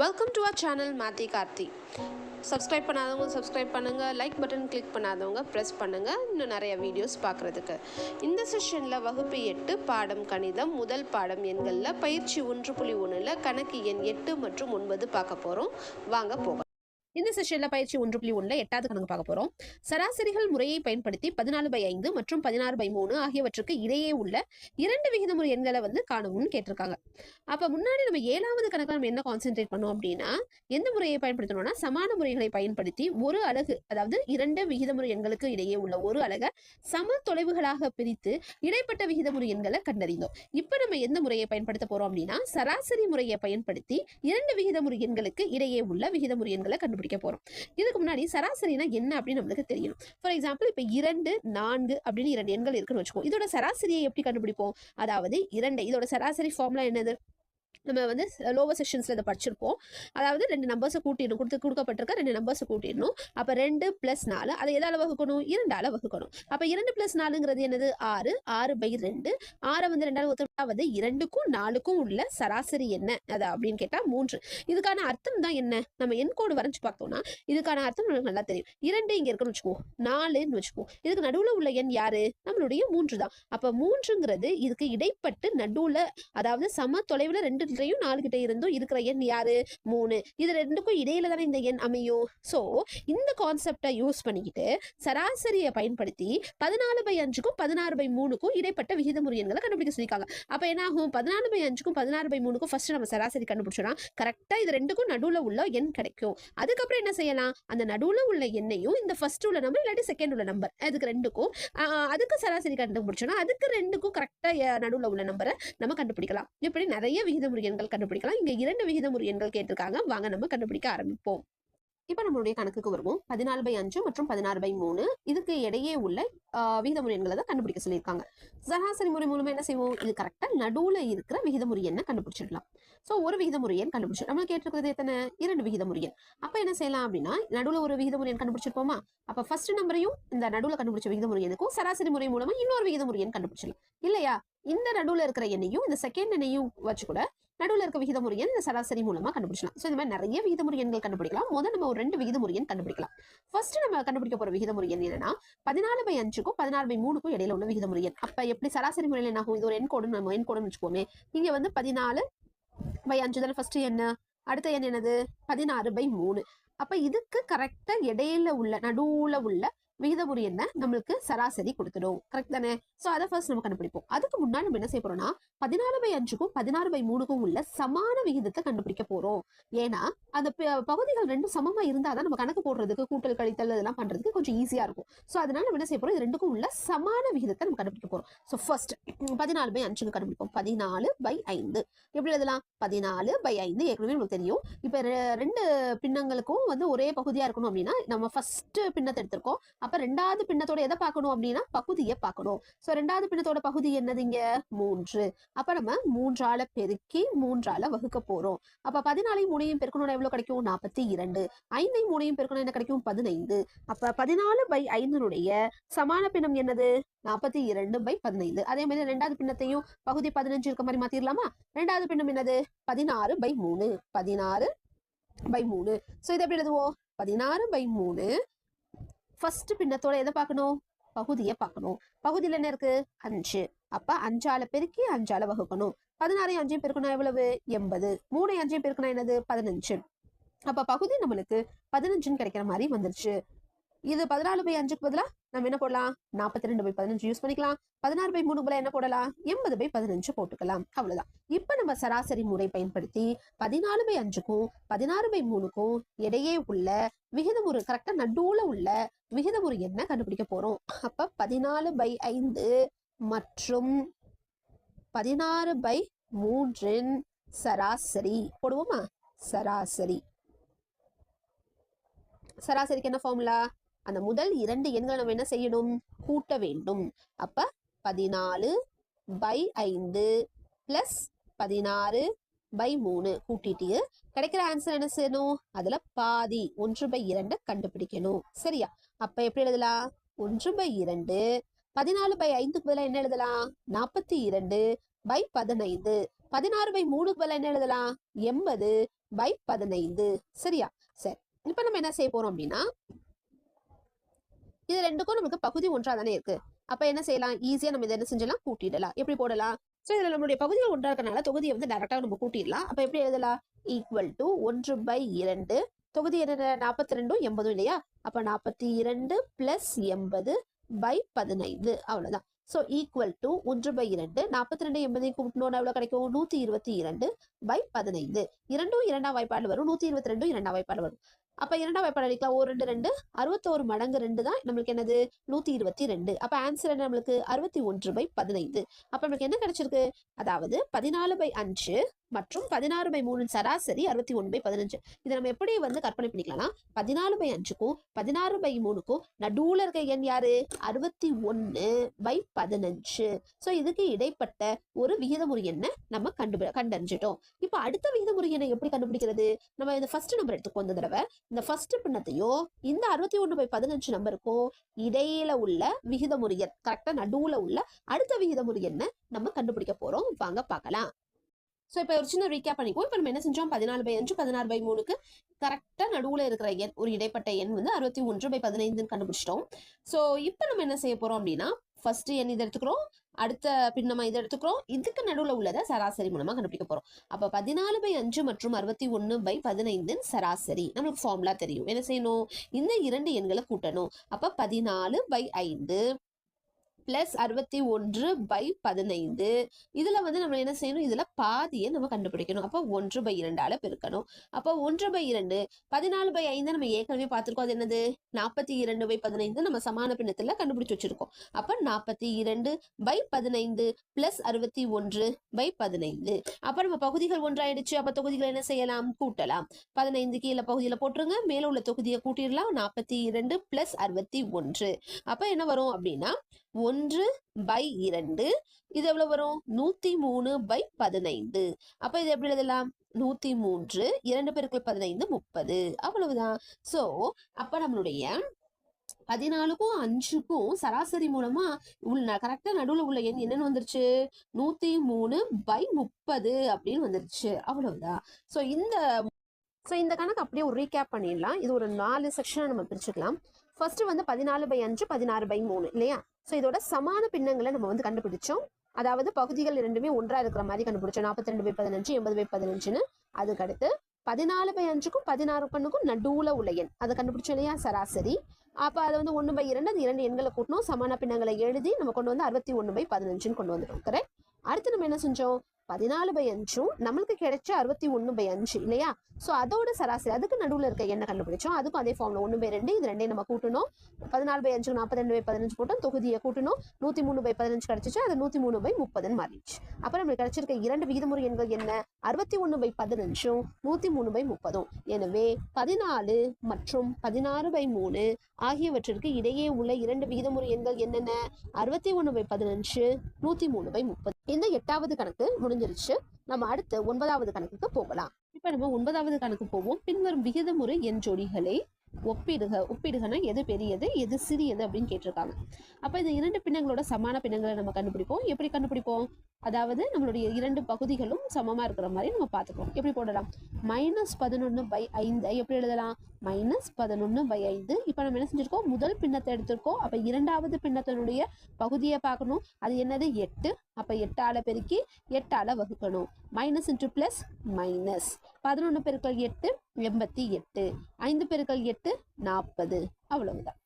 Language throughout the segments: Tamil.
Welcome to our channel maths Karthi subscribe பண்ணாதவங்க சப்ஸ்கிரைப் பண்ணுங்கள் லைக் பட்டன் கிளிக் பண்ணாதவங்க ப்ரெஸ் பண்ணுங்கள் இன்னும் நிறைய வீடியோஸ் பார்க்குறதுக்கு. இந்த செஷனில் வகுப்பு எட்டு பாடம் கணிதம். முதல் பாடம் எண்களில் பயிற்சி ஒன்று புள்ளி ஒன்றில் கணக்கு எண் எட்டு மற்றும் ஒன்பது பார்க்க போகிறோம் வாங்க போகலாம். இந்த செஷனில் பயிற்சி ஒன்று புள்ளி ஒன்றில் எட்டாவது கணக்கு பார்க்க போகிறோம் சராசரிகள் முறையை பயன்படுத்தி பதினாலு பை ஐந்து மற்றும் பதினாறு பை மூணு ஆகியவற்றுக்கு இடையே உள்ள இரண்டு விகிதமுறை எண்களை வந்து காணவும்னு கேட்டிருக்காங்க. அப்போ முன்னாடி நம்ம ஏழாவது கணக்கில் நம்ம என்ன கான்சென்ட்ரேட் பண்ணோம் அப்படின்னா எந்த முறையை பயன்படுத்தணும்னா சமான முறைகளை பயன்படுத்தி ஒரு அலகு அதாவது இரண்டு விகிதமுறை எண்களுக்கு இடையே உள்ள ஒரு அலகை சம தொலைவுகளாக பிரித்து இடைப்பட்ட விகிதமுறை எண்களை கண்டறிந்தோம். இப்போ நம்ம எந்த முறையை பயன்படுத்த போறோம் அப்படின்னா சராசரி முறையை பயன்படுத்தி இரண்டு விகிதமுறை எண்களுக்கு இடையே உள்ள விகிதமுறை எண்களை கண்டுபிடிக்க போறோம். இதுக்கு முன்னாடி சராசரினா என்ன அப்படின்னு நம்மளுக்கு தெரியணும். ஃபார் எக்ஸாம்பிள் இப்போ இரண்டு நான்கு அப்படின்னு இரண்டு எண்கள் இருக்குன்னு வச்சுக்கோ. இதோட சராசரியை எப்படி கண்டுபிடிப்போம்? அதாவது இரண்டு. இதோட சராசரி ஃபார்முலா என்னது? நம்ம வந்து லோவர் செஷன்ஸில் இதை படிச்சிருப்போம். அதாவது ரெண்டு நம்பர்ஸை கூட்டிடணும். கொடுத்து கொடுக்கப்பட்டிருக்க ரெண்டு நம்பர்ஸை கூட்டிடணும். அப்போ ரெண்டு ப்ளஸ் நாலு. அதை எதால் வகுக்கணும்? இரண்டால் வகுக்கணும். அப்போ இரண்டு ப்ளஸ் நாலுங்கிறது என்னது? ஆறு. ஆறு பை ரெண்டு. ஆறை வந்து ரெண்டாவது ஒருத்தாவது இரண்டுக்கும் நாலுக்கும் உள்ள சராசரி என்ன? அது அப்படின்னு கேட்டால் மூன்று. இதுக்கான அர்த்தம் தான் என்ன? நம்ம என் கோடு வரைஞ்சி பார்த்தோம்னா இதுக்கான அர்த்தம் நமக்கு நல்லா தெரியும். இரண்டு இங்கே இருக்குன்னு வச்சுக்கோ. நாலுன்னு வச்சுக்கோ. இதுக்கு நடுவில் உள்ள எண் யாரு? நம்மளுடைய மூன்று தான். அப்போ மூன்றுங்கிறது இதுக்கு இடைப்பட்டு நடுவில் அதாவது சம தொலைவில் ரெண்டு ரெண்டுலையும் நாலு கிட்ட இருந்தும் இருக்கிற எண் யாரு? மூணு. இது ரெண்டுக்கும் இடையில தானே இந்த எண் அமையும். ஸோ இந்த கான்செப்டை யூஸ் பண்ணிக்கிட்டு சராசரியை பயன்படுத்தி பதினாலு பை அஞ்சுக்கும் பதினாறு பை மூணுக்கும் இடைப்பட்ட விகிதமுறை எண்களை கண்டுபிடிக்க சொல்லியிருக்காங்க. அப்போ என்ன ஆகும்? பதினாலு பை அஞ்சுக்கும் பதினாறு பை மூணுக்கும் ஃபர்ஸ்ட் நம்ம சராசரி கண்டுபிடிச்சோம்னா கரெக்டாக இது ரெண்டுக்கும் நடுவில் உள்ள எண் கிடைக்கும். அதுக்கப்புறம் என்ன செய்யலாம்? அந்த நடுவில் உள்ள எண்ணையும் இந்த ஃபர்ஸ்ட் உள்ள நம்பர் இல்லாட்டி செகண்ட் உள்ள நம்பர் அதுக்கு ரெண்டுக்கும் அதுக்கு சராசரி கண்டுபிடிச்சோம்னா அதுக்கு ரெண்டுக்கும் கரெக்டாக நடுவில் உள்ள நம்பரை நம்ம கண்டுபிடிக்கலாம். இப்படி நிறைய விகிதமுறை எண்கள் கண்டுபிடிக்கலாம். இங்கே இரண்டு விகிதமுறை எண்கள் கேட்டிருக்காங்க. வாங்க நம்ம கண்டுபிடிக்க ஆரம்பிப்போம். இப்போ நம்மளுடைய கணக்குக்கு வருவோம். பதினாலு பை அஞ்சு மற்றும் பதினாறு பை மூணு. இதுக்கு இடையே உள்ள விகிதமுறை எண்களை தான் கண்டுபிடிக்க சொல்லியிருக்காங்க. சராசரி முறை மூலமா என்ன செய்வோம்? இது கரெக்டாக நடுவில் இருக்கிற விகிதமுறை எண்ணை கண்டுபிடிச்சிடலாம். ஸோ ஒரு விகிதமுறை எண் கண்டுபிடிச்சு நம்ம கேட்டிருக்கிறது எத்தனை? இரண்டு விகிதமுறை எண். அப்போ என்ன செய்யலாம் அப்படின்னா நடுவில் ஒரு விகிதமுறை எண் கண்டுபிடிச்சிருப்போமா? அப்போ ஃபர்ஸ்ட் நம்பரையும் இந்த நடுவில் கண்டுபிடிச்ச விகிதமுறை எண்ணுக்கும் சராசரி முறை மூலமா இன்னொரு விகிதமுறை எண் கண்டுபிடிச்சிடலாம். இல்லையா? இந்த நடுவில் இருக்கிற எண்ணையும் இந்த செகண்ட் எண்ணையும் வச்சு கூட நடுவில் இருக்க விகிதமுறை எண் இந்த சராசரி மூலமா கண்டுபிடிச்சலாம் ஸோ இந்த மாதிரி நிறைய விகிதமுறை எண்கள் கண்டுபிடிக்கலாம். முதல்ல நம்ம ஒரு ரெண்டு விகிதமுறை எண் கண்டுபிடிக்கலாம். ஃபர்ஸ்ட் நம்ம கண்டுபிடிக்க போற விகிதமுறை எண் என்னன்னா பதினாலு பை அஞ்சுக்கும் பதினாறு பை மூணுக்கும் இடையில உள்ள விகிதமுறை எண் அப்ப எப்படி சராசரி முறையில் என்ன ஆகும்? இது ஒரு எண் கோடு நம்ம எண் கோடுன்னு வச்சுக்கோமே. இங்க வந்து பதினாலு பை அஞ்சு தானே ஃபர்ஸ்ட் என்ன அடுத்த எண் என்னது? பதினாறு பை மூணு. அப்ப இதுக்கு கரெக்டா இடையில உள்ள நடுவுல உள்ள விகிதமுறை என்ன? நம்மளுக்கு சராசரி கொடுத்துடும். கரெக்ட் தானே? சோ அதை ஃபர்ஸ்ட் நம்ம கண்டுபிடிப்போம். அதுக்கு முன்னாடி நம்ம என்ன செய்ய போறோம்னா பதினாலு பை அஞ்சுக்கும் பதினாறு பை மூணுக்கும் உள்ள சமான விகிதத்தை கண்டுபிடிக்க போறோம். ஏன்னா அந்த பகுதிகள் ரெண்டும் சமமா இருந்தாதான் நம்ம கணக்கு போடுறதுக்கு கூட்டல் கழித்தல் இதெல்லாம் பண்றதுக்கு கொஞ்சம் ஈஸியா இருக்கும். சோ அதனால நம்ம என்ன செய்ய போறோம்? இது ரெண்டுக்கும் உள்ள சமான விகிதத்தை நம்ம கண்டுபிடிக்க போறோம். சோ ஃபர்ஸ்ட் பதினாலு பை அஞ்சுக்கு கண்டுபிடிப்போம். பதினாலு பை ஐந்து. எப்படி எழுதலாம்? பதினாலு பை ஐந்து ஏற்கனவே நமக்கு தெரியும். இப்ப ரெ- ரெண்டு பின்னங்களுக்கும் வந்து ஒரே பகுதியா இருக்கணும் அப்படின்னா நம்ம ஃபர்ஸ்ட் பின்னத்தை எடுத்திருக்கோம். அப்ப ரெண்டாவது பின்னத்தோட எதை பார்க்கணும் அப்படின்னா பகுதியை பார்க்கணும். சோ ரெண்டாவது பின்னத்தோட பகுதி என்னது இங்க? மூன்று. அப்ப நம்ம மூன்றால பெருக்கி மூன்றால வகுக்க போறோம். அப்ப பதினாலையும் மூணையும் பெருக்கணும்னா எவ்வளவு கிடைக்கும்? நாற்பத்தி இரண்டு. ஐந்தை மூணையும் பெருக்கணும் என்ன கிடைக்கும்? பதினைந்து. அப்ப பதினாலு பை ஐந்தினுடைய சமான பின்னம் என்னது? நாற்பத்தி இரண்டு பை பதினைந்து. அதே மாதிரி ரெண்டாவது பின்னத்தையும் பகுதி பதினஞ்சு இருக்க மாதிரி மாத்திரலாமா? ரெண்டாவது பின்னம் என்னது? பதினாறு பை மூணு. பதினாறு பை மூணு. சோ இதை எப்படி எழுதுவோம்? பதினாறு பை மூணு ஃபர்ஸ்ட் பின்னத்தோட எதை பார்க்கணும்? பகுதியை பார்க்கணும். பகுதியில் என்ன இருக்கு? அஞ்சு. அப்ப அஞ்சால பெருக்கி அஞ்சால வகுக்கணும். பதினாறு அஞ்சையும் பெருக்கணும் எவ்வளவு? எண்பது. மூணு அஞ்சையும் பெருக்கணும் என்னது? பதினஞ்சு. அப்ப பகுதி நம்மளுக்கு பதினஞ்சுன்னு கிடைக்கிற மாதிரி வந்துருச்சு. இது பதினாலு பை அஞ்சுக்கு பதிலா நம்ம என்ன போடலாம்? நாற்பத்தி ரெண்டு பை பதினஞ்சு யூஸ் பண்ணிக்கலாம். பதினாறு பை மூணு பதிலா என்ன போடலாம்? எண்பது பை பதினஞ்சு போட்டுக்கலாம். அவ்வளவுதான். இப்ப நம்ம சராசரி முறை பயன்படுத்தி பதினாலு பை அஞ்சுக்கும் பதினாறு பை மூணுக்கும் இடையே உள்ள விகிதமுறை கரெக்டா நடுவுல உள்ள விகிதமுறை என்ன கண்டுபிடிக்க போறோம். அப்ப பதினாலு பை ஐந்து மற்றும் பதினாறு பை மூன்றின் சராசரி போடுவோமா? சராசரி. சராசரிக்கு என்ன ஃபார்முலா அந்த முதல் இரண்டு எண்களை நம்ம என்ன செய்யணும்? கூட்ட வேண்டும். அப்ப பதினாலு பை ஐந்து பிளஸ் பதினாறு பை மூணு கூட்டிட்டு கிடைக்கிற ஆன்சர் என்ன செய்யணும்? அதுல பாதி ஒன்று பை இரண்டை கண்டுபிடிக்கணும். சரியா? அப்ப எப்படி எழுதலாம்? ஒன்று பை இரண்டு பதினாலு பை ஐந்துக்கு பதிலா என்ன எழுதலாம்? நாற்பத்தி இரண்டு பை பதினைந்து பதினாறு பை மூணுக்கு பதிலாக என்ன எழுதலாம்? எண்பது பை பதினைந்து. சரியா? சரி. இப்ப நம்ம என்ன செய்ய போறோம் அப்படின்னா இது ரெண்டுக்கும் நமக்கு பகுதி ஒன்றா தானே இருக்கு. அப்ப என்ன செய்யலாம்? ஈஸியா நம்ம இதை என்ன செஞ்சலாம் கூட்டிடலாம். எப்படி போடலாம்? ஸோ இதுல நம்மளுடைய பகுதிகள் ஒன்றா இருக்கனால தொகுதியை வந்து டேரக்டா நம்ம கூட்டிடலாம். அப்ப எப்படி எழுதலாம்? ஈக்குவல் டு ஒன்று பை இரண்டு. தொகுதி என்ன நாற்பத்தி ரெண்டும் எண்பதும் இல்லையா? அப்ப நாற்பத்தி இரண்டு பிளஸ் எண்பது பை பதினைந்து. அவ்வளவுதான். ஸோ ஈக்குவல் டு ஒன்று பை இரண்டு. நாற்பத்தி ரெண்டு எண்பதையும் கூட்டணும்னா எவ்வளவு கிடைக்கும்? நூத்தி இருபத்தி இரண்டு பை பதினைந்து. இரண்டும் இரண்டாம் வாய்ப்பாடு வரும். நூத்தி இருபத்தி ரெண்டும் இரண்டாம் வாய்ப்பாடு வரும். அப்ப இரண்டாம் வேப்பாடு அடிக்கலாம். ஒரு ரெண்டு ரெண்டு. அறுபத்தோரு மடங்கு ரெண்டு தான் நம்மளுக்கு என்னது? நூத்தி இருபத்தி ரெண்டு. அப்ப ஆன்சர் என்ன நம்மளுக்கு? அறுபத்தி ஒன்று பை பதினைந்து. அப்ப நம்மளுக்கு என்ன கிடைச்சிருக்கு? அதாவது பதினாலு பை அஞ்சு மற்றும் பதினாறு பை மூணு சராசரி அறுபத்தி ஒன்று பை பதினஞ்சு. இதை நம்ம எப்படி வந்து கற்பனை பண்ணிக்கலாம்னா பதினாலு பை அஞ்சுக்கும் பதினாறு பை மூணுக்கும் நடுவுல இருக்க எண் யாரு? அறுபத்தி ஒன்று பை பதினஞ்சு. சோ இதுக்கு இடைப்பட்ட ஒரு விகிதமுறை எண்ணை நம்ம கண்டு கண்டறிஞ்சிட்டோம். இப்போ அடுத்த விகிதமுறை எண்ணை எப்படி கண்டுபிடிக்கிறது? நம்ம இந்த ஃபர்ஸ்ட் நம்பர் எடுத்துக்கோ இந்த தடவை. இந்த ஃபர்ஸ்ட் பின்னத்தையும் இந்த அறுபத்தி ஒன்று பை பதினஞ்சு நம்பருக்கும் இடையில உள்ள விகிதமுறை எண் கரெக்டா நடுவுல உள்ள அடுத்த விகிதமுறை என்ன நம்ம கண்டுபிடிக்க போறோம். வாங்க பார்க்கலாம். ஸோ இப்போ ஒரு சின்ன ரீகேப் பண்ணிக்குவோம். இப்போ நம்ம என்ன செஞ்சோம்? பதினாலு பை அஞ்சு பதினாறு பை மூணுக்கு கரெக்டாக நடுவில் இருக்கிற எண் ஒரு இடைப்பட்ட எண் வந்து அறுபத்தி ஒன்று பை பதினைந்துன்னு கண்டுபிடிச்சிட்டோம். ஸோ இப்போ நம்ம என்ன செய்ய போகிறோம் அப்படின்னா ஃபர்ஸ்ட் எண் இதை எடுத்துக்கிறோம். அடுத்த பின் நம்ம இதை எடுத்துக்கிறோம். இதுக்கு நடுவில் உள்ளதை சராசரி மூலமாக கண்டுபிடிக்க போகிறோம் அப்போ பதினாலு பை அஞ்சு மற்றும் அறுபத்தி ஒன்று பை பதினைந்துன்னு சராசரி. நம்மளுக்கு ஃபார்முலா தெரியும். என்ன செய்யணும்? இந்த இரண்டு எண்களை கூட்டணும். அப்போ பதினாலு பை ஐந்து. பிளஸ் அறுபத்தி ஒன்று பை பதினைந்து. இதுல வந்து நம்ம என்ன செய்யணும்? இதுல பாதியை நம்ம கண்டுபிடிக்கணும். அப்போ ஒன்று பை இரண்டால பெருக்கணும். அப்போ ஒன்று பை இரண்டு பதினாலு பை ஐந்து நம்ம ஏற்கனவே பார்த்திருக்கோம். அது என்னது? நாற்பத்தி இரண்டு பை பதினைந்து நம்ம சமான பின்னத்துல கண்டுபிடிச்சு வச்சிருக்கோம். அப்ப நாற்பத்தி இரண்டு பை பதினைந்து பிளஸ் அறுபத்தி ஒன்று பை பதினைந்து. அப்ப நம்ம பகுதிகள் ஒன்றாயிடுச்சு. அப்ப தொகுதிகளை என்ன செய்யலாம்? கூட்டலாம். பதினைந்து கீழே பகுதியில போட்டுருங்க. மேல உள்ள தொகுதியை கூட்டிடலாம். நாற்பத்தி இரண்டு பிளஸ் அறுபத்தி ஒன்று. அப்ப என்ன வரும் அப்படின்னா ஒன்று பை இரண்டு. இது எவ்வளவு வரும்? நூத்தி மூணு பை பதினைந்து. அப்ப இது எப்படி எழுதலாம்? நூத்தி மூன்று இரண்டு பேருக்கு பதினைந்து முப்பது. அவ்வளவுதான். சோ அப்ப நம்மளுடைய பதினாலுக்கும் அஞ்சுக்கும் சராசரி மூலமா உள்ள கரெக்டா நடுவுல உள்ள எண் என்னன்னு வந்துருச்சு? நூத்தி மூணு பை முப்பது அப்படின்னு வந்துருச்சு. அவ்வளவுதான். சோ இந்த ஸோ இந்த கணக்கு அப்படியே ஒரு ரீகேப் பண்ணிடலாம். இது ஒரு நாலு செக்ஷனை நம்ம பிரிச்சுக்கலாம். ஃபர்ஸ்ட் வந்து பதினாலு பை அஞ்சு பதினாறு பை மூணு இல்லையா? ஸோ இதோட சமான பின்னங்களை நம்ம வந்து கண்டுபிடிச்சோம். அதாவது பகுதிகள் இரண்டுமே ஒன்றா இருக்கிற மாதிரி கண்டுபிடிச்சோம். நாற்பத்தி ரெண்டு பை பதினஞ்சு எண்பது பை பதினஞ்சுன்னு. அதுக்கு அடுத்து பதினாலு பை அஞ்சுக்கும் பதினாறு பண்ணுக்கும் நடுவுல உள்ள எண். அதை கண்டுபிடிச்சோம் இல்லையா? சராசரி. அப்போ அது வந்து ஒன்று பை இரண்டு அது இரண்டு எண்களை கூட்டணும் சமான பின்னங்களை எழுதி நம்ம கொண்டு வந்து அறுபத்தி ஒன்று பை பதினஞ்சுன்னு கொண்டு வந்துட்டோம். கரெக்ட் அடுத்து நம்ம என்ன செஞ்சோம்? பதினாலு பை அஞ்சும் நம்மளுக்கு கிடைச்ச அறுபத்தி ஒன்று பை அஞ்சு இல்லையா? ஸோ அதோட சராசரி அதுக்கு நடுவில் இருக்க எண்ணை கண்டுபிடிச்சோம்? அதுக்கும் அதே ஃபார்ம்ல ஒன்று பை ரெண்டு இது ரெண்டையும் நம்ம கூட்டணும் பதினாலு பை அஞ்சு நாற்பத்தி ரெண்டு பை பதினஞ்சு போட்டோம் தொகுதியை கூட்டணும் நூற்றி மூணு பை பதினஞ்சு கிடச்சிச்சு அது நூற்றி மூணு பை முப்பதுன்னு மாறிடுச்சு. அப்புறம் நம்மளுக்கு கிடைச்சிருக்க இரண்டு விகிதமுறை எண்கள் என்ன? அறுபத்தி ஒன்று பை பதினஞ்சும் நூற்றி மூணு பை முப்பதும் எனவே பதினாலு மற்றும் பதினாறு பை மூணு ஆகியவற்றிற்கு இடையே உள்ள இரண்டு விகிதமுறை எண்கள் என்னென்ன? அறுபத்தி ஒன்று பை பதினஞ்சு நூற்றி மூணு பை முப்பது. இந்த எட்டாவது கணக்கு முடிஞ்சிருச்சு. நம்ம அடுத்து ஒன்பதாவது கணக்குக்கு போகலாம். இப்ப நம்ம ஒன்பதாவது கணக்கு போவோம். பின்வரும் விகிதமுறை எண் ஜோடிகளை ஒப்பிடுக ஒப்பிடுகனா எது பெரியது எது சிறியது அப்படின்னு கேட்டிருக்காங்க. அப்ப இந்த இரண்டு பின்னங்களோட சமான பின்னங்களை நம்ம கண்டுபிடிப்போம். எப்படி கண்டுபிடிப்போம்? அதாவது நம்மளுடைய இரண்டு பகுதிகளும் சமமாக இருக்கிற மாதிரி நம்ம பார்த்துக்கலாம். எப்படி போடலாம்? மைனஸ் பதினொன்று பை ஐந்து. எப்படி எழுதலாம்? மைனஸ் பதினொன்று பை ஐந்து. இப்போ நம்ம என்ன செஞ்சுருக்கோம்? முதல் பின்னத்தை எடுத்திருக்கோம். அப்போ இரண்டாவது பின்னத்தினுடைய பகுதியை பார்க்கணும். அது என்னது? எட்டு. அப்போ எட்டால் பெருக்கி எட்டால் வகுக்கணும். மைனஸ் இன்ட்டு ப்ளஸ் மைனஸ் பதினொன்று பெருக்கள் எட்டு எண்பத்தி எட்டு. ஐந்து பெருக்கள் எட்டு நாற்பது. அவ்வளவுதான்.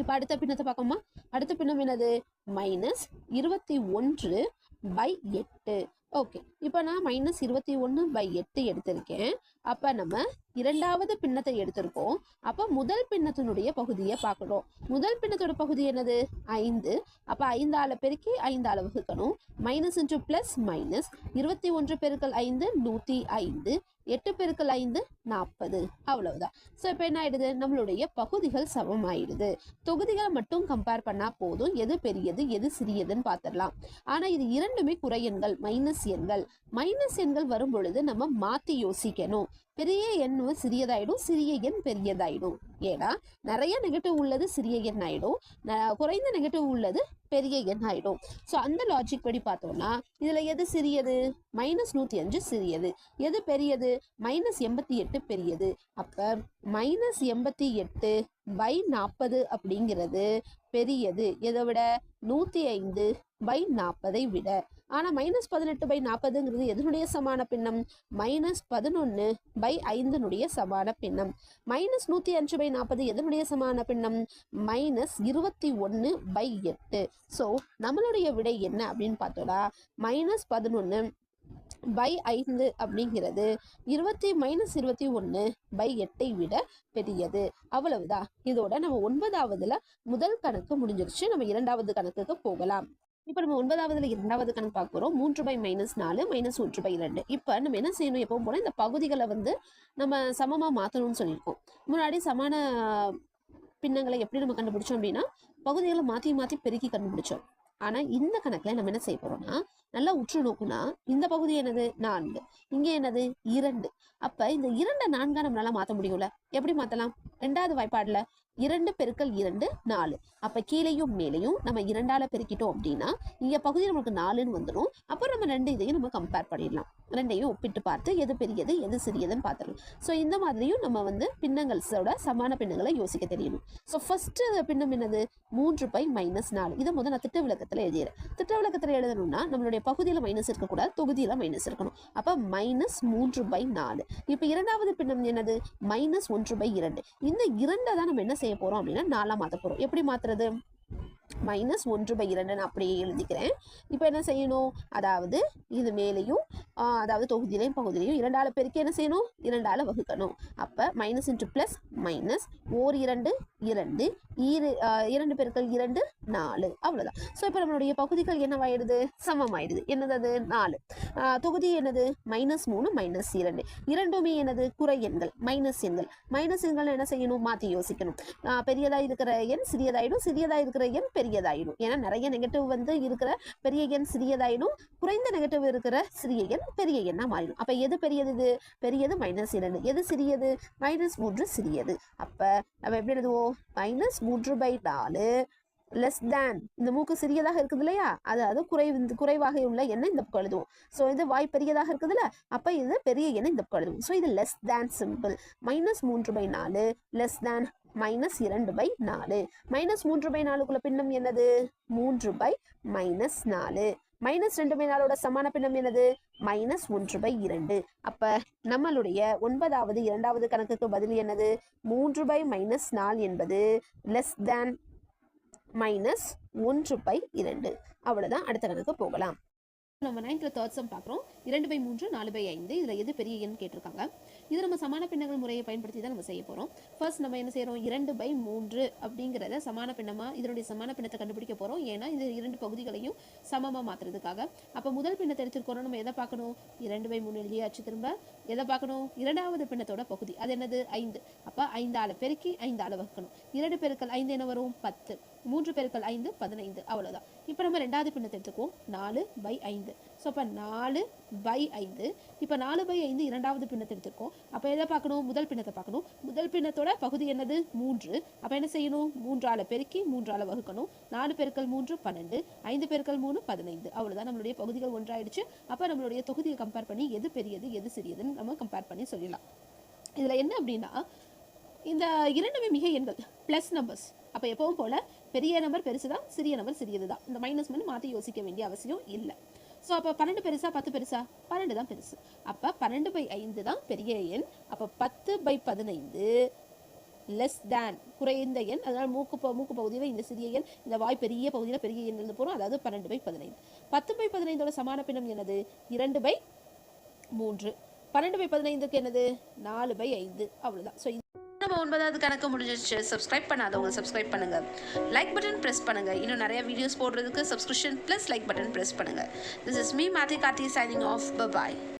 இப்போ அடுத்த பின்னத்தை பார்க்கோமா அடுத்த பின்னம் என்னது? மைனஸ் இருபத்தி ஒன்று பை எட்டு. ஓகே இப்போ நான் மைனஸ் இருபத்தி ஒன்று பை எட்டு எடுத்திருக்கேன். அப்போ நம்ம இரண்டாவது பின்னத்தை எடுத்திருக்கோம். அப்போ முதல் பின்னத்தினுடைய பகுதியை பார்க்கணும். முதல் பின்னத்தோட பகுதி என்னது? ஐந்து. அப்போ ஐந்தால பெருக்கி ஐந்தால வகுக்கணும். மைனஸ் இன்ட்டு ப்ளஸ் மைனஸ் இருபத்தி ஒன்று பெருக்கல் ஐந்து நூற்றி ஐந்து. எட்டு பெருக்கல் ஐந்து நாற்பது அவ்வளவுதான். ஸோ இப்போ என்ன ஆயிடுது? நம்மளுடைய பகுதிகள் சமம் ஆயிடுது தொகுதிகளை மட்டும் கம்பேர் பண்ணா போதும். எது பெரியது எது சிறியதுன்னு பார்த்துடலாம். ஆனால் இது இரண்டுமே குறையெண்கள் மைனஸ் எண்கள். மைனஸ் எண்கள் வரும் பொழுது நம்ம மாற்றி யோசிக்கணும். பெரிய எண் சிறியதாயிடும் சிறிய எண் பெரியதாயிடும். ஏன்னா நிறைய நெகட்டிவ் உள்ளது சிறிய எண் ஆயிடும். குறைந்த நெகட்டிவ் உள்ளது பெரிய எண் ஆயிடும். ஸோ அந்த லாஜிக் படி பார்த்தோம்னா இதில் எது சிறியது? மைனஸ் நூற்றி அஞ்சு சிறியது. எது பெரியது? மைனஸ் எண்பத்தி எட்டு பெரியது. அப்போ மைனஸ் எண்பத்தி எட்டு பை நாற்பது அப்படிங்கிறது பெரியது. எதை விட? நூற்றி ஐந்து பை நாற்பதை விட. ஆனால் மைனஸ் பதினெட்டு பை நாற்பதுங்கிறது எதனுடைய சமான பின்னம்? மைனஸ் பதினொன்று பை ஐந்தினுடைய சமான பின்னம். மைனஸ் நூற்றி அஞ்சு பை நாற்பது எதனுடைய சமான பின்னம்? மைனஸ் இருபத்தி ஒன்று பை எட்டு. ஸோ நம்மளுடைய விடை என்ன அப்படின்னு பார்த்தோன்னா மைனஸ் பதினொன்று பை ஐந்து அப்படிங்கிறது இருபத்தி மைனஸ் இருபத்தி ஒன்று பை எட்டை விட பெரியது. அவ்வளவுதான். இதோட நம்ம ஒன்பதாவதுல முதல் கணக்கு முடிஞ்சிருச்சு. நம்ம இரண்டாவது கணக்குக்கு போகலாம். இப்போ நம்ம ஒன்பதாவதுல இரண்டாவது கணக்கு பார்க்குறோம் மூன்று பை மைனஸ் நாலு மைனஸ் ஒன்று பை ரெண்டு இப்போ நம்ம என்ன செய்யணும்? எப்பவும் போல இந்த பகுதிகளை வந்து நம்ம சமமாக மாற்றணும்னு சொல்லியிருக்கோம். முன்னாடி சமான பின்னங்களை எப்படி நம்ம கண்டுபிடிச்சோம் அப்படின்னா பகுதிகளை மாற்றி மாற்றி பெருக்கி கண்டுபிடிச்சோம். ஆனா இந்த கணக்குல நம்ம என்ன செய்ய போறோம்னா நல்லா உற்று நோக்குனா இந்த பகுதி என்னது? நான்கு. இங்க என்னது? இரண்டு. அப்ப இந்த இரண்டை நான்கா நம்மளால மாத்த முடியும்ல? எப்படி மாத்தலாம்? ரெண்டாவது வாய்ப்பாடுல இரண்டு பெருக்கல் இரண்டு நாலு. அப்போ கீழேயும் மேலேயும் நம்ம இரண்டால பெருக்கிட்டோம் அப்படின்னா இங்கே பகுதி நமக்கு நாலுன்னு வந்துடும் அப்போ நம்ம ரெண்டு இதையும் நம்ம கம்பேர் பண்ணிடலாம். ரெண்டையும் ஒப்பிட்டு பார்த்து எது பெரியது எது சிறியதுன்னு பார்த்துடலாம். ஸோ இந்த மாதிரியும் நம்ம வந்து பின்னங்கள்ஸோட சமான பின்னங்களை யோசிக்க தெரியணும். ஸோ ஃபர்ஸ்ட் பின்னம் என்னது? மூன்று பை மைனஸ் நாலு. இதை முதல் நான் திட்ட விளக்கத்தில் எழுதிடுறேன் திட்ட விளக்கத்தில் எழுதணும்னா நம்மளுடைய பகுதியில் மைனஸ் இருக்கக்கூடாது தொகுதியில் மைனஸ் இருக்கணும். அப்போ மைனஸ் மூன்று பை நாலு. இப்போ இரண்டாவது பின்னம் என்னது? மைனஸ் ஒன்று பை இரண்டு. இந்த இரண்டை தான் நம்ம என்ன செய்ய போறோம் அப்படின்னா நாலா மாற்ற போறோம். எப்படி மாத்துறது? மைனஸ் ஒன்று பை இரண்டு நான் அப்படியே எழுதிக்கிறேன். இப்போ என்ன செய்யணும்? அதாவது இது மேலேயும் அதாவது தொகுதியிலையும் பகுதியிலையும் இரண்டால பெருக்கி என்ன செய்யணும்? இரண்டால வகுக்கணும். அப்போ மைனஸ் இன்ட்டு ப்ளஸ் மைனஸ் ஓர் இரண்டு இரண்டு ஈரு இரண்டு பெருக்கள் இரண்டு நாலு. அவ்வளோதான் ஸோ இப்போ நம்மளுடைய பகுதிகள் என்னவாயிடுது? சமமாயிடுது. என்னது அது? நாலு. தொகுதி என்னது? மைனஸ் மூணு மைனஸ் இரண்டு. இரண்டுமே என்னது? குறை எண்கள். மைனஸ் எண்கள். மைனஸ் எண்கள் என்ன செய்யணும்? மாற்றி யோசிக்கணும். பெரியதாக இருக்கிற எண் சிறியதாயிடும். சிறியதாக இருக்கிற எண் பெரியதாயிடும். ஏன்னா நிறைய நெகட்டிவ் வந்து இருக்கிற பெரிய எண் சிறியதாயிடும். குறைந்த நெகட்டிவ் இருக்கிற சிறிய எண் பெரிய எண்ணா மாறிடும். அப்ப எது பெரியது இது? பெரியது மைனஸ் இரண்டு. எது சிறியது? மைனஸ் மூன்று சிறியது. அப்ப நம்ம எப்படி எழுதுவோம்? மைனஸ் மூன்று பை நாலு லெஸ் தேன் இந்த மூக்கு சிறியதாக இருக்குது இல்லையா? அதாவது குறைவு குறைவாக உள்ள எண்ணெய் இந்த பக்கம் எழுதுவோம். ஸோ இது வாய் பெரியதாக இருக்குதுல்ல அப்போ இது பெரிய எண்ணை இந்த பக்கம் எழுதுவோம். ஸோ இது லெஸ் தேன் சிம்பிள் மைனஸ் மூன்று பை நாலு லெஸ் தேன் மைனஸ் இரண்டு பை நாலு. மைனஸ் மூன்று பை நாலுக்குள்ள பின்னம் என்னது? மூன்று பை மைனஸ் நாலு. மைனஸ் ரெண்டு பை நாலோட சமான பின்னம் என்னது? மைனஸ் ஒன்று பை இரண்டு. அப்ப நம்மளுடைய ஒன்பதாவது இரண்டாவது கணக்குக்கு பதில் என்னது? மூன்று பை மைனஸ் நாலு என்பது லெஸ் தேன் மைனஸ் ஒன்று பை இரண்டு. அவ்வளவுதான் அடுத்த கணக்கு போகலாம். நம்ம நைன்த்தில் தேர்ட் சம் பார்க்குறோம். இரண்டு பை மூன்று நாலு பை ஐந்து. இதில் எது பெரிய எண் கேட்டிருக்காங்க? இது நம்ம சமான பின்னங்கள் முறையை பயன்படுத்தி தான் நம்ம செய்ய போகிறோம் ஃபர்ஸ்ட் நம்ம என்ன செய்கிறோம் இரண்டு பை மூன்று அப்படிங்கிறத சமான பின்னமாக இதனுடைய சமான பின்னத்தை கண்டுபிடிக்க போகிறோம் ஏன்னா இந்த இரண்டு பகுதிகளையும் சமமாக மாற்றுறதுக்காக அப்போ முதல் பின்னத்தை எடுத்துருக்கோம் நம்ம எதை பார்க்கணும்? இரண்டு பை மூணு எழுதியாச்சு திரும்ப. எதை பார்க்கணும்? இரண்டாவது பின்னத்தோட பகுதி. அது என்னது? ஐந்து. அப்போ ஐந்தால பெருக்கி ஐந்தால வகுக்கணும். இரண்டு பெருக்கள் ஐந்து என்ன வரும்? பத்து. மூன்று பெருக்கள் ஐந்து பதினைந்து. அவ்வளோதான் இப்போ நம்ம ரெண்டாவது பின்னத்தை எடுத்துக்குவோம். நாலு பை ஐந்து. ஸோ அப்போ நாலு பை ஐந்து. இப்போ நாலு பை ஐந்து இரண்டாவது பின்னத்தை எடுத்துருக்கோம். அப்போ எதை பார்க்கணும்? முதல் பின்னத்தை பார்க்கணும். முதல் பின்னத்தோட பகுதி என்னது? மூன்று. அப்போ என்ன செய்யணும்? மூன்றால் பெருக்கி மூன்றால் வகுக்கணும். நாலு பெருக்கள் மூன்று பன்னெண்டு. ஐந்து பெருக்கள் மூணு பதினைந்து. அவ்வளோதான் நம்மளுடைய பகுதிகள் ஒன்றாயிடுச்சு. அப்போ நம்மளுடைய தொகுதியை கம்பேர் பண்ணி எது பெரியது எது சிறியதுன்னு நம்ம கம்பேர் பண்ணி சொல்லலாம் இதில் என்ன அப்படின்னா இந்த இரண்டுமே மிக எண்கள் ப்ளஸ் நம்பர்ஸ் அப்போ எப்பவும் போல பெரிய நம்பர் பெருசு தான் சிறிய நம்பர் சிறியது தான் இந்த மைனஸ் பண்ணி மாற்றி யோசிக்க வேண்டிய அவசியம் இல்லை. ஸோ அப்போ பன்னெண்டு பெருசா பத்து பெருசா? பன்னெண்டு தான் பெருசு. அப்போ பன்னெண்டு பை ஐந்து தான் பெரிய எண். அப்போ பத்து பை பதினைந்து லெஸ் தேன் குறைந்த எண். அதனால் மூக்கு ப- மூக்கு பகுதியில் இந்த சிறிய எண் இந்த வாய் பெரிய பகுதியில் பெரிய எண் எழுத போகிறோம் அதாவது பன்னெண்டு பை பதினைந்து. பத்து பை பதினைந்தோட சமான பின்னம் என்னது? இரண்டு பை மூன்று. பன்னெண்டு பை பதினைந்துக்கு என்னது? நாலு பை ஐந்து. அவ்வளவுதான். ஸோ நம்ம ஒன்பதாவது கணக்கு முடிஞ்சிருச்சு. சப்ஸ்கிரைப் பண்ணாதவங்க சப்ஸ்கிரைப் பண்ணுங்க. லைக் பட்டன் ப்ரெஸ் பண்ணுங்க. இன்னும் நிறைய வீடியோஸ் போடுறதுக்கு subscription plus like button press பண்ணுங்க. This is me Mathi Karthi signing of ப பாய்